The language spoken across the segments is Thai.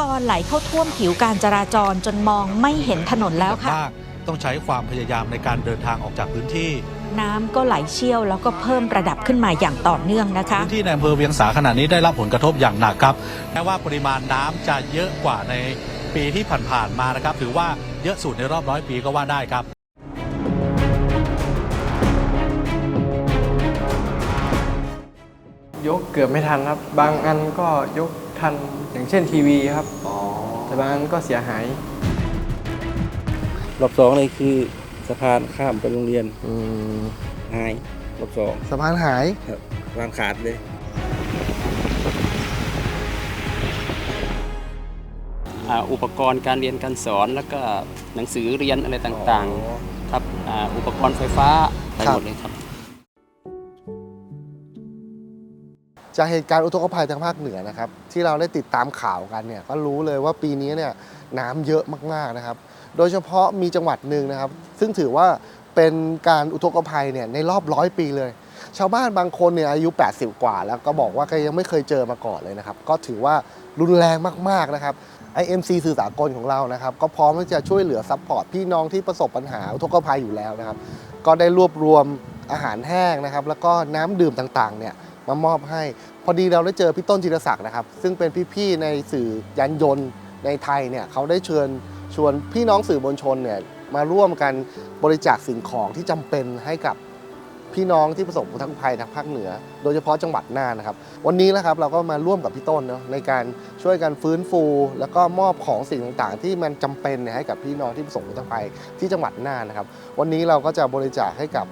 กรไหลเข้าท่วมผิวการจราจรจนมองไม่เห็นถนนแล้วค่ะมากต้องใช้ความพยายามในการเดินทางออกจากพื้นที่ น้ำก็ไหลเชี่ยวแล้วก็เพิ่มระดับขึ้นมาอย่างต่อเนื่องนะคะ พื้นที่ในอำเภอเวียงสาขณะนี้ได้รับผลกระทบอย่างหนักครับแม้ว่าปริมาณน้ำจะเยอะกว่าในปีที่ผ่านๆมานะครับ ถือว่าเยอะสุดในรอบร้อยปีก็ว่าได้ครับยกเกือบไม่ทันครับ บางอันก็ยก ทันอย่างเช่นทีวีครับแต่บางอันก็เสียหายรอบสองเลยคือสะพานข้ามไปโรงเรียนอืมหายรอบสองสะพานหายครับวางขาดเลย อ่าอุปกรณ์การเรียนการสอนแล้วก็หนังสือเรียนอะไรต่างๆ ครับอ่าอุปกรณ์ไฟฟ้าไปครับหมดเลยครับ จากเหตุการณ์อุทกภัยทางภาคเหนือนะครับ ที่เราได้ติดตามข่าวกันเนี่ยก็รู้เลยว่าปีนี้เนี่ยน้ำเยอะมากๆนะครับ โดยเฉพาะมีจังหวัดหนึ่งนะครับ ซึ่งถือว่าเป็นการอุทกภัยเนี่ยในรอบร้อยปีเลย ชาวบ้านบางคนเนี่ยอายุ 80 กว่า แล้วก็บอกว่าก็ยังไม่เคยเจอมาก่อนเลยนะครับ ก็ถือว่ารุนแรงมากๆนะครับ IMC สื่อสากลของเรานะครับ ก็พร้อมที่จะช่วยเหลือซัพพอร์ตพี่น้องที่ประสบปัญหาอุทกภัยอยู่แล้วนะครับ ก็ได้รวบรวมอาหารแห้งนะครับ แล้วก็น้ำดื่มต่างๆเนี่ย มามอบให้ พอดีเราได้เจอพี่ต้นจิรศักดิ์นะครับ ซึ่งเป็นพี่ๆในสื่อยานยนต์ในไทยเนี่ยเขาได้เชิญชวนพี่น้องสื่อมวลชนเนี่ยมาร่วมกันบริจาคสิ่งของที่จำเป็นให้กับพี่น้องที่ประสบอุทกภัยทางภาคเหนือ โดยเฉพาะจังหวัดน่านนะครับ วันนี้นะครับเราก็มาร่วมกับพี่ต้นเนาะในการช่วยกันฟื้นฟู แล้วก็มอบของสิ่งต่างๆ ที่มันจำเป็นให้กับพี่น้องที่ประสบอุทกภัยที่จังหวัดน่านนะครับ วันนี้เราก็จะบริจาคให้กับ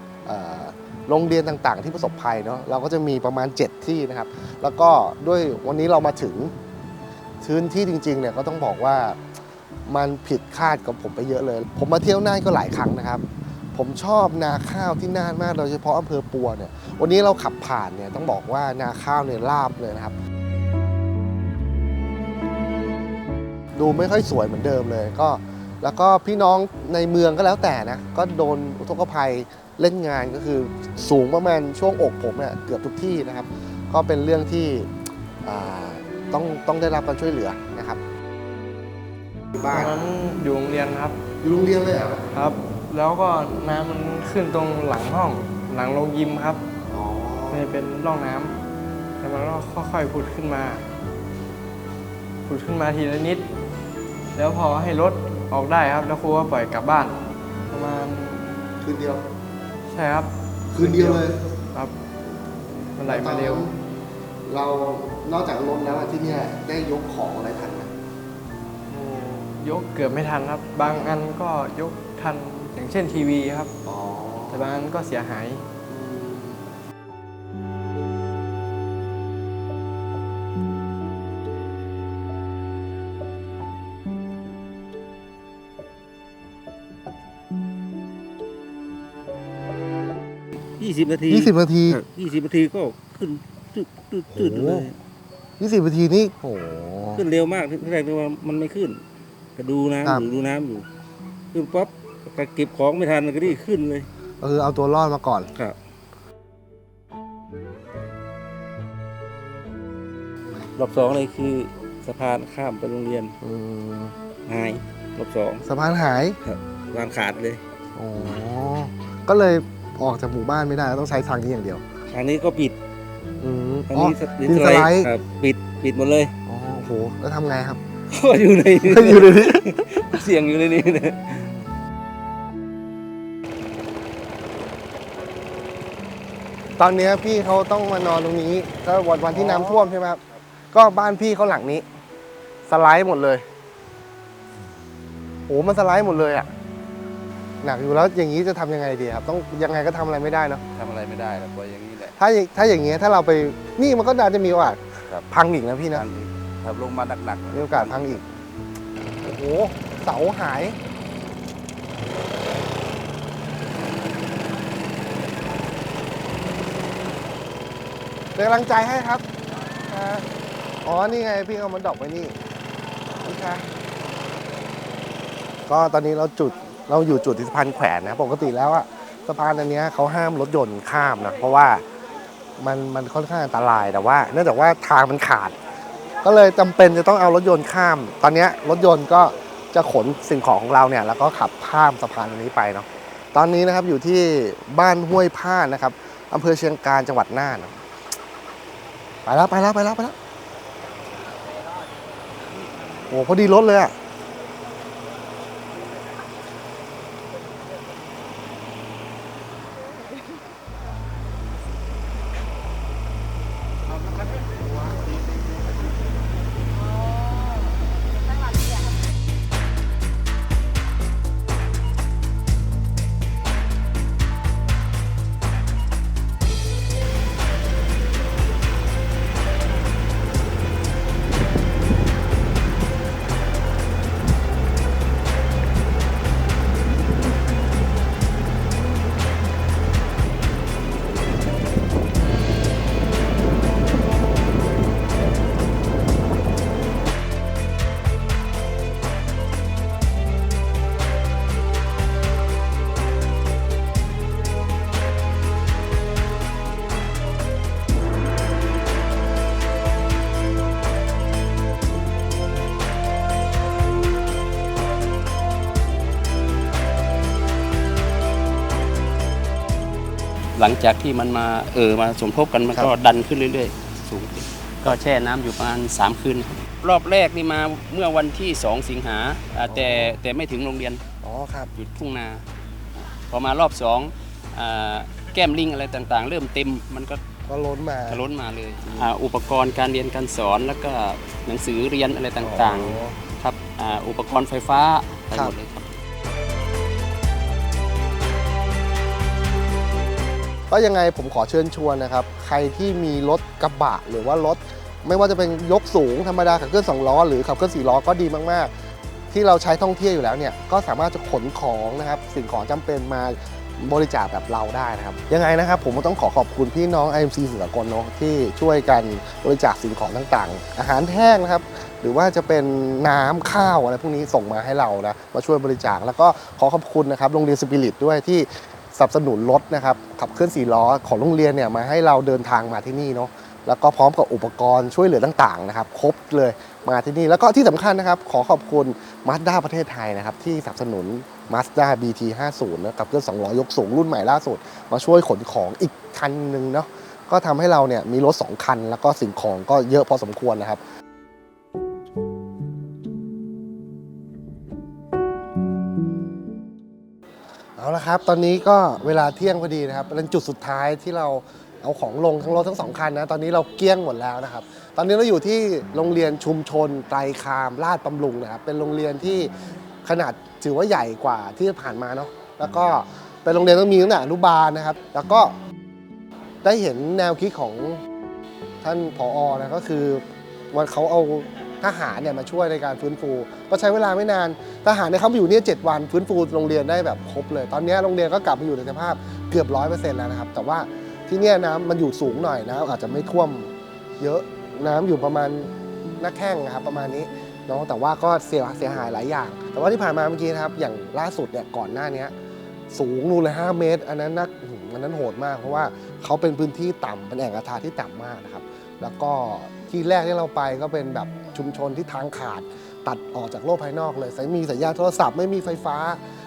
โรงเรียนต่างๆ ที่ประสบภัยเนาะเราก็จะมีประมาณ 7 ที่นะครับ แล้วก็ด้วยวันนี้เรามาถึงพื้นที่จริงๆเนี่ยก็ต้องบอกว่ามันผิดคาดกับผมไปเยอะเลย ผมมาเที่ยวน่านก็หลายครั้งนะครับ ผมชอบนาข้าวที่น่านมากโดยเฉพาะอำเภอปัวเนี่ยวันนี้เราขับผ่านเนี่ยต้องบอกว่านาข้าวเนี่ยราบเลยนะครับ ดูไม่ค่อยสวยเหมือนเดิมเลยก็ แล้วก็พี่น้องในเมืองก็แล้วแต่นะก็โดนอุทกภัย เล่นงานก็คือสูงประมาณช่วงอกผมเนี่ยเกือบทุกที่นะครับ ก็เป็นเรื่องที่อ่าต้องต้องได้รับการช่วยเหลือนะครับที่ตอบ้านนนั้นอยู่โรงเรียนครับอยู่โรงเรียนเลยเหรอครับ แล้วก็น้ำมันขึ้นตรงหลังห้องหลังโรงยิมครับอ๋อมันจะเป็นร่องน้ำแล้วมันก็ค่อยๆผุดขึ้นมาผุดขึ้นมาทีละนิด แล้วพอให้รถออกได้ครับ แล้วครูก็ปล่อยกลับบ้านประมาณคืนเดียว ใช่ครับคืนเดียวเลยครับมันไหลมาเร็ว เรานอกจากรถแล้วอะที่เนี่ยได้ยกของอะไรทันไหมอืมยกเกือบไม่ทันครับ บางอันก็ยกทันอย่างเช่นทีวีครับ อ๋อ แต่บางอันก็เสียหาย ยี่สิบนาทียี่สิบนาทียี่สิบนาทีก็ขึ้นตืดตืดตืดโอ้เลโหยยี่สิบนาทีนี่โอ้โหขึ้นเร็วมากที่แรกนึกว่ามันไม่ขึ้นก็ดูครับน้ำอยู่ดูน้ำอยู่ขึ้นป๊อปก็เก็บของไม่ทันก็รีบขึ้นเลยก็คือเอาตัวรอดมาก่อนครับรอบสองเลยคือสะพานข้ามไปโรงเรียนอืมหายรอบสองสะพานหายครับวางขาดเลยอ๋อก็เลย ออกจากหมู่บ้านไม่ได้ต้องใช้ทางนี้อย่างเดียวทางนี้ก็ปิดอืมทางอ๋อ นี้สดินสไลด์ครับปิดปิดหมดเลยอ๋อโอ้โหแล้วทำไงครับ ก็อยู่ในอยู่ในนี้เสียงอยู่ในนี้นะตอนเนี้ยพี่เขาต้องมานอนตรงนี้ก็วันวันที่น้ำท่วมใช่ไหมครับ ก็บ้านพี่เขาหลังนี้ สไลด์หมดเลยโอ้มันสไลด์หมดเลยอะ หนักอยู่แล้วอย่างนี้จะทำยังไงดีครับ ต้องยังไงก็ทำอะไรไม่ได้เนาะทำอะไรไม่ได้แล้วปล่อยอย่างนี้แหละ ถ้าอย่างถ้าอย่างเงี้ยถ้าเราไปนี่มันก็น่าจะมีโอกาสครับ พังอีกนะพี่นะทางนี้ถ้าลงมาหนักๆมีโอกาสพังอีกโอ้โหเสาหาย เป็นกำลังใจให้ครับอ่าอ๋อ นี่ไงพี่เอามันดอกไว้นี่นี่ค่ะก็ตอนนี้เราจุด เราอยู่จุดที่สะพานแขวนนะ ปกติแล้วอะสะพานอันนี้เขาห้ามรถยนต์ข้ามนะ เพราะว่ามันมันค่อนข้างอันตรายแต่ว่า เนื่องจากว่าทางมันขาด ก็เลยจำเป็นจะต้องเอารถยนต์ข้าม ตอนนี้รถยนต์ก็จะขนสิ่งของของเราเนี่ย แล้วก็ขับข้ามสะพานตรงนี้ไปเนาะตอนนี้นะครับอยู่ที่บ้านห้วยพานนะครับอำเภอเชียงกาญจังหวัดน่านไปแล้วไปแล้วไปแล้วไปแล้วโอ้พอดีรถเลยอะ ลังจากที่มันมาเออมาสมทบกันมันก็ดันขึ้นเรื่อยๆ สูงขึ้นก็แช่น้ำอยู่ประมาณ3คืนครับรอบแรกนี่มาเมื่อวันที่ 2 สิงหาอ่าแต่แต่ไม่ถึงโรงเรียนอ๋อครับอยู่ทุ่งนา พอมารอบสองอาแก้มลิงอะไรต่างๆ เริ่มเต็มมันก็ก็ล้นมาจะล้นมาเลยอ่าอุปกรณ์การเรียนการสอนแล้วก็หนังสือเรียนอะไรต่างอ๋อๆครับอ่าอุปกรณ์ไฟฟ้าไปครัหบมดเลย ก็ยังไงผมขอเชิญชวนนะครับ ใครที่มีรถกระบะหรือว่ารถ ไม่ว่าจะเป็นยกสูงธรรมดาขับเคลื่อนสองล้อหรือขับเคลื่อนสี่ล้อก็ดีมากๆ ที่เราใช้ท่องเที่ยวอยู่แล้วเนี่ยก็สามารถจะขนของนะครับสิ่งของจำเป็นมาบริจาคแบบเราได้นะครับ ยังไงนะครับ ผมก็ต้องขอขอบคุณพี่น้อง IMC เสือกลเนาะที่ช่วยกันบริจาคสิ่งของต่างๆ อาหารแห้งนะครับ หรือว่าจะเป็นน้ำข้าวอะไรพวกนี้ส่งมาให้เรานะมาช่วยบริจาคแล้วก็ขอขอบคุณนะครับโรงเรียนสปิริตด้วยที่ สนับสนุนรถนะครับขับเคลื่อนสี่ล้อของโรงเรียนเนี่ยมาให้เราเดินทางมาที่นี่เนาะแล้วก็พร้อมกับอุปกรณ์ช่วยเหลือต่างๆนะครับครบเลยมาที่นี่แล้วก็ที่สำคัญนะครับขอขอบคุณ Mazda ประเทศไทยนะครับที่สนับสนุน Mazda BT 50นะกับเครื่อง2ล้อยกสูงรุ่นใหม่ล่าสุด มาช่วยขนของอีกคันหนึ่งเนาะก็ทำให้เราเนี่ยมีรถ 2 คัน แล้วก็สิ่งของก็เยอะพอสมควรนะครับ เอาละครับ ตอนนี้ก็เวลาเที่ยงพอดีนะครับเป็นจุดสุดท้ายที่เราเอาของลงทั้งรถทั้งสองคันนะ ตอนนี้เราเกลี้ยงหมดแล้วนะครับ ตอนนี้เราอยู่ที่โรงเรียนชุมชนไตรคามลาดบำรุงนะครับ เป็นโรงเรียนที่ขนาดถือว่าใหญ่กว่าที่ผ่านมาเนาะ แล้วก็เป็นโรงเรียนต้องมีตั้งแต่อนุบาลนะครับ แล้วก็ได้เห็นแนวคิดของท่านผอนะก็คือวันเขาเอา ทหารเนี่ยมาช่วยในการฟื้นฟู ก็ใช้เวลาไม่นานทหารเนี่ยเขามาอยู่เนี่ยเจ็ดวันฟื้นฟูโรงเรียนได้แบบครบเลย ตอนนี้โรงเรียนก็กลับมาอยู่ในสภาพเกือบร้อยเปอร์เซ็นต์แล้วนะครับ แต่ว่าที่เนี่ยน้ำมันอยู่สูงหน่อยนะอาจจะไม่ท่วมเยอะน้ำอยู่ประมาณหน้าแข้งนะครับประมาณนี้เนาะแต่ว่าก็เสียเสียหายหลายอย่าง แต่ว่าที่ผ่านมาเมื่อกี้นะครับอย่างล่าสุดเนี่ยก่อนหน้านี้ สูงนู่นเลย5เมตร อันนั้นนักอันนั้นโหดมาก เพราะว่าเขาเป็นพื้นที่ต่ำเป็นแอ่งกระทาที่ต่ำมากนะครับ แล้วก็ที่แรกที่เราไปก็เป็นแบบชุมชนที่ทางขาด ตัดออกจากโลกภายนอกเลยสายมีสัญญาณโทรศัพท์ไม่มีไฟฟ้า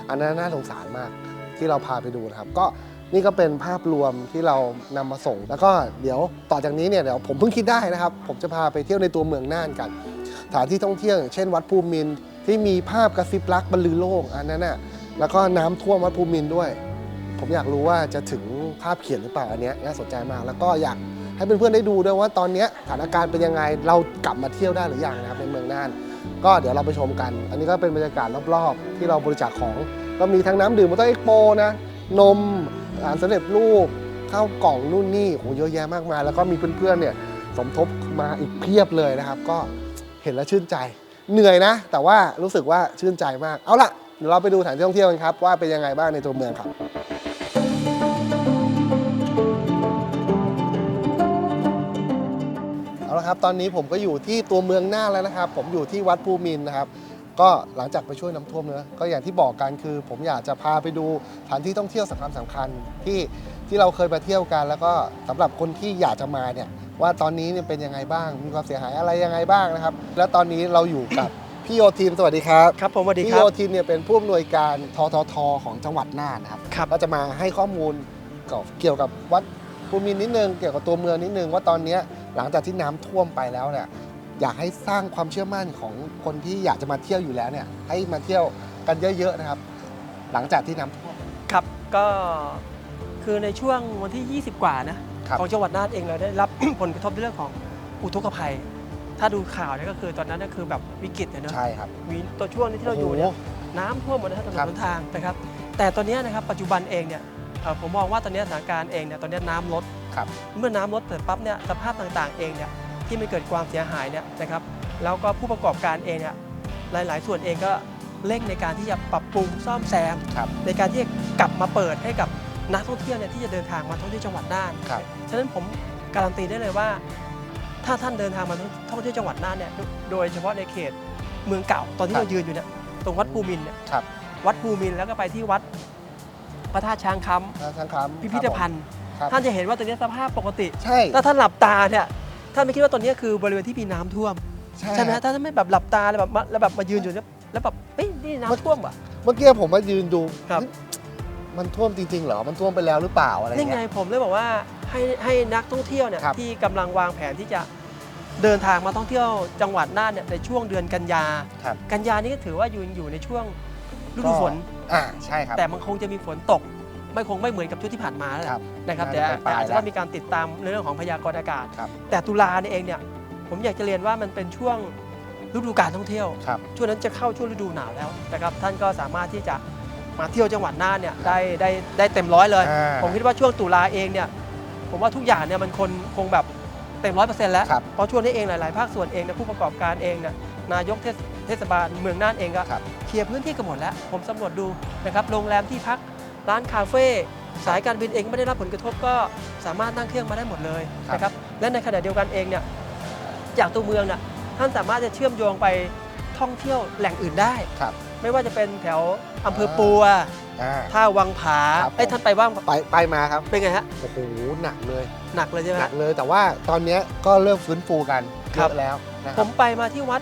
อันนั้นน่าสงสารมากที่เราพาไปดูนะครับ ก็นี่ก็เป็นภาพรวมที่เรานำมาส่ง แล้วก็เดี๋ยวต่อจากนี้เนี่ยเดี๋ยวผมเพิ่งคิดได้นะครับ ผมจะพาไปเที่ยวในตัวเมืองน่านกันสถานที่ท่องเที่ยวอย่างเช่น วัดภูมินที่มีภาพกระซิบรักบรรลือโลกอันนั้นน่ะ แล้วก็น้ำท่วมวัดภูมินด้วย ผมอยากรู้ว่าจะถึงภาพเขียนหรือเปล่าอันเนี้ยน่าสนใจมาก แล้วก็อยากให้เพื่อนๆได้ดูด้วยว่าตอนเนี้ยสถานการณ์เป็นยังไงเรากลับมาเที่ยวได้หรือยังนะครับในเมืองน่าน ก็เดี๋ยวเราไปชมกัน อันนี้ก็เป็นบรรยากาศรอบๆ ที่เราบริจาคของก็มีทั้งน้ำดื่มมอเตอร์เอ็กโปนะนมอาหารสำเร็จรูปข้าวกล่องนู่นนี่โหเยอะแยะมากมาย แล้วก็มีเพื่อนๆเนี่ยสมทบมาอีกเพียบเลยนะครับ ก็เห็นแล้วชื่นใจ เหนื่อยนะ แต่ว่ารู้สึกว่าชื่นใจมากเอาล่ะ เดี๋ยวเราไปดูสถานที่ท่องเที่ยวกันครับว่าเป็นยังไงบ้างในตัวเมืองครับเอาละครับตอนนี้ผมก็อยู่ที่ตัวเมืองน่านแล้วนะครับ ผมอยู่ที่วัดภูมินนะครับ ก็หลังจากไปช่วยน้ำท่วมเนอะก็อย่างที่บอกกันคือ ผมอยากจะพาไปดูสถานที่ท่องเที่ยวสำคัญสำคัญที่ที่เราเคยมาเที่ยวกัน แล้วก็สำหรับคนที่อยากจะมาเนี่ยว่าตอนนี้เนี่ยเป็นยังไงบ้าง มีความเสียหายอะไรยังไงบ้างนะครับ แล้วตอนนี้เราอยู่กับ พี่โยทินสวัสดีครับครับผมสวัสดีพี่ครัโยบทินเนี่ยเป็นผู้อำนวยการทททของจังหวัดน่านนะครับครับก็จะมาให้ข้อมูลเกี่ยวกับวัดภูมินทร์นิดนึงเกี่ยวกับตัวเมืองนิดนึงว่าตอนเนี้ยหลังจากที่น้ำท่วมไปแล้วเนี่ยอยากให้สร้างความเชื่อมั่นของคนที่อยากจะมาเที่ยวอยู่แล้วเนี่ยให้มาเที่ยวกันเยอะๆนะครับ หลังจากที่น้ำท่วมครับก็คือในช่วงวันที่ 20 กว่านะครับของจังหวัดน่านเองเราได้รับผลกระทบในเรื่องของอุทกภัย ถ้าดูข่าวเนี่ยก็คือตอนนั้นก็คือแบบวิกฤตเลยเนอะใช่ครับ มีตัวช่วงที่เราอยู่เนี่ยโโหน้ำท่วมหมดนะครับถนนครับหนทางนะครับ แต่ตอนเนี้ยนะครับปัจจุบันเองเนี่ยเอ่อผมมองว่าตอนเนี้ยสถานการณ์เองเนี่ยตอนเนี้ยน้ำลด ครับ เมื่อน้ำลดเสร็จปั๊บเนี่ยสภาพต่างๆเองเนี่ยที่ไม่เกิดความเสียหายเนี่ยนะครับแล้วก็ผู้ประกอบการเองเนี่ยหลาย ๆ ส่วนเองก็เร่งในการที่จะปรับปรุงซ่อมแซม ครับ ในการที่จะกลับมาเปิดให้กับนักท่องเที่ยวเนี่ยที่จะเดินทางมาท่องเที่ยวจังหวัดน่านครับ ฉะนั้นผมการันตีได้เลยว่า ถ้าท่านเดินทางมาท่องเที่ยวจังหวัดน่านเนี่ยโดยเฉพาะในเขตเมืองเก่าตอนที่ครับเรายืนอยู่เนี่ยตรงวัดภูมินทร์เนี่ยครับ วัดภูมินทร์แล้วก็ไปที่วัดพระธาตุช้างคท่านคำพิพิธภัณฑ์ ครับท่านจะเห็นว่าตรงนี้สภาพปกติใช่ถ้าท่านหลับตาเนี่ยท่านไม่คิดว่าตรงนี้คือบริเวณที่มีน้ำท่วม ใช่ใช่ไหมครัฮะบถ้าท่านไม่แบบหลับตาแล้วแบบมาแล้วแบบมายืนอยู่เนี่ยแล้วแบบเฮ้ยนี่น้ำท่วมอะ เมื่อกี้ผมมายืนดูครับเฮ้ยมันท่วมจริงๆเหรอ มันท่วมไปแล้วหรือเปล่าอะไรนี่ไงเงี้ย ผมเลยบอกว่า ให้ให้นักท่องเที่ยวเนี่ยครับ ที่กำลังวางแผนที่จะเดินทางมาท่องเที่ยวจังหวัดน่านเนี่ยในช่วงเดือนกันยา ครับกันยานี่ก็ถือว่าอยู่อยู่ในช่วงฤดูฝน อ่าใช่ครับ แต่มันคงจะมีฝนตก ไม่คงไม่เหมือนกับช่วงที่ผ่านมาแล้วแหละครับนะครับน่าแต่จะปลายๆอาจจะแล้วต้องมีการติดตามในเรื่องของพยากรณ์อากาศ ครับ แต่ตุลาเนี่ยเองเนี่ยผมอยากจะเรียนว่ามันเป็นช่วงฤดูการท่องเที่ยว ครับ ช่วงนั้นจะเข้าช่วงฤดูหนาวแล้วนะครับท่านก็สามารถที่จะมาเที่ยวจังหวัดน่านเนี่ยได้ได้ได้เต็มร้อยเลย อ่าผมคิดว่าช่วงตุลาเองเนี่ย ผมว่าทุกอย่างเนี่ยมันคนคงแบบเต็มร้อยเปอร์เซ็นต์แล้ว ครับเพราะช่วงนี้เองหลายๆ ภาคส่วนเองเนี่ยผู้ประกอบการเองเนี่ยนายกเทศเทศบาลเมืองน่านเองก็ครับ เคลียร์พื้นที่กันหมดแล้ว ผมสำรวจดูนะครับโรงแรมที่พักร้านคาเฟ่สายการบินเองไม่ได้รับผลกระทบก็สามารถนั่งเครื่องมาได้หมดเลยครับนะครับและในขณะเดียวกันเองเนี่ยจากตัวเมืองเนี่ยท่านสามารถจะเชื่อมโยงไปท่องเที่ยวแหล่งอื่นได้ ครับ ไม่ว่าจะเป็นแถวอำเภอปัว อ่า ท่าวังผาครับผม ไอ้ยท่านไปบ้างไปไปมาครับเป็นไงฮะ โอ้โหหนักเลย หนักเลยใช่ไหมหนัฮะ กเลยแต่ว่าตอนเนี้ยก็เริ่มฟื้นฟูกันเยครับ อะแล้วนะคผรับมไปมาที่วัด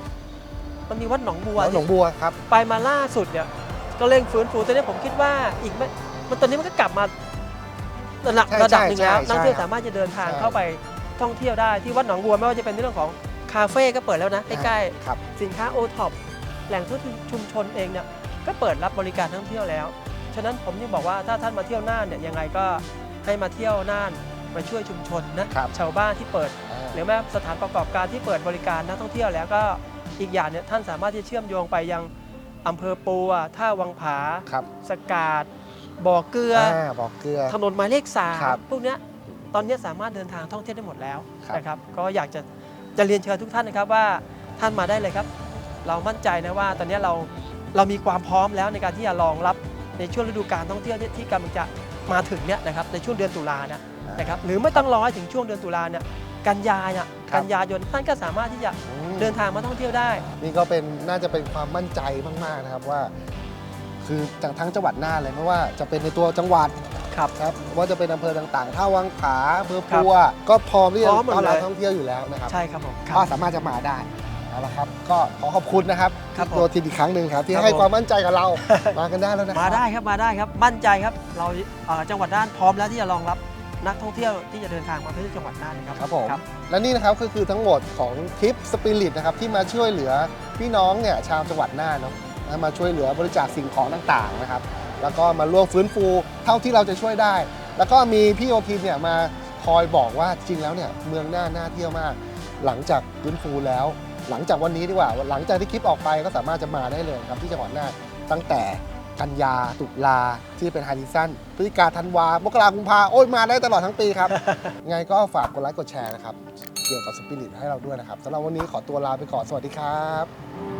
มันมีวัดหนองบัวแล้วหนองบัวครับ ไปมาล่าสุดเนี่ย ก็เร่งฟื้นฟูตอนนี้ผมคิดว่าอีกไม่มันตอนนี้มันก็กลับมาระดับใช่ระดับหนึ่งแล้วใช่นักเที่ยวใช่สามารถจะเดินทางใช่ เข้าไปท่องเที่ยวได้ที่วัดหนองบัวไม่ว่าจะเป็นในเรื่องของคาเฟ่ก็เปิดแล้วนะใกล้ครับ ๆสินค้าโอท็อปแหล่งท่องเที่ยวชุมชนเองเนี่ยก็เปิดรับบริการท่องเที่ยวแล้วฉะนั้นผมยังบอกว่าถ้าท่านมาเที่ยวน่านเนี่ยยังไงก็ให้มาเที่ยวน่านมาช่วยชุมชนนะครับชาวบ้านที่เปิด อ่า หรือแม้สถานประกอบการที่เปิดบริการนักท่องเที่ยวแล้วก็อีกอย่างเนี่ยท่านสามารถที่จะเชื่อมโยงไปยังอำเภอปัวท่าวังผา ครับสกาดบ่อเกลือออ่าบอกเกลือ ถนนหมายเลขสามครับพวกเนี้ยตอนเนี้ยสามารถเดินทางท่องเที่ยวได้หมดแล้วครับ นะครับ ก็อยากจะจะเรียนเชิญทุกท่านนะครับว่าท่านมาได้เลยครับ เรามั่นใจนะว่าตอนเนี้ยเราเรามีความพร้อมแล้วในการที่จะรองรับ ในช่วงฤดูการท่องเที่ยวที่ที่กำลังจะมาถึงเนี่ยนะครับในช่วงเดือนตุลาเนี่ยนะครับหรือไม่ต้องรอให้ถึงช่วงเดือนตุลาเนี่ยกันยาเนี่ยครับ กันยายนท่านก็สามารถที่จะอืมเดินทางมาท่องเที่ยวได้ นี่ก็เป็นน่าจะเป็นความมั่นใจมากๆนะครับว่า คือจากทั้งจังหวัดน่านเลยไม่ว่าจะเป็นในตัวจังหวัดครับ ครับว่าจะเป็นอำเภอต่างๆท่าวังผาอำเภอครับปัว ก็พร้อมที่จะพร้อมหมดต้อนรับเลย ท่องเที่ยวอยู่แล้วนะครับใช่ครับผมครัก็บสามารถจะมาได้ เอาละครับ ก็ขอขอบคุณนะครับครับผมตัวทีมอีกครั้งหนึ่งครับ ที่ครับให้ผม ความมั่นใจกับเรา มากันได้แล้วนะครัมาได้ครับมาได้ครับมั่นใจครับเราเอ่อจังหวัดน่านพร้อมแล้วที่จะรองรับนักท่องเที่ยวที่จะเดินทางมาเที่ยวจังหวัดน่านนะครับครับผม และนี่นะครับก็คือทั้งหมดของทริปสปิริตนะครับที่มาช่วยเหลือพี่น้องเนี่ยชาวจังหวัดน่านเนาะนะมาช่วยเหลือบริจาคสิ่งของต่างๆนะครับ แล้วก็มาร่วมฟื้นฟูเท่าที่เราจะช่วยได้ แล้วก็มีพี่โอทินเนี่ยมาคอยบอกว่าจริงแล้วเนี่ยเมืองน่านน่าเที่ยวมาก หลังจากฟื้นฟูแล้ว หลังจากวันนี้ดีกว่า หลังจากที่คลิปออกไปก็สามารถจะมาได้เลยครับที่จังหวัดน่านตั้งแต่กันยาตุลาที่เป็นไฮซีซั่นพฤศจิกาธันวา มกรากุมภาโอ้ยมาได้ตลอดทั้งปีครับยังไงก็ฝากกดไลค์กดแชร์นะครับ เกี่ยวกับสปิริตให้เราด้วยนะครับสำหรับวันนี้ขอตัวลาไปก่อน สวัสดีครับ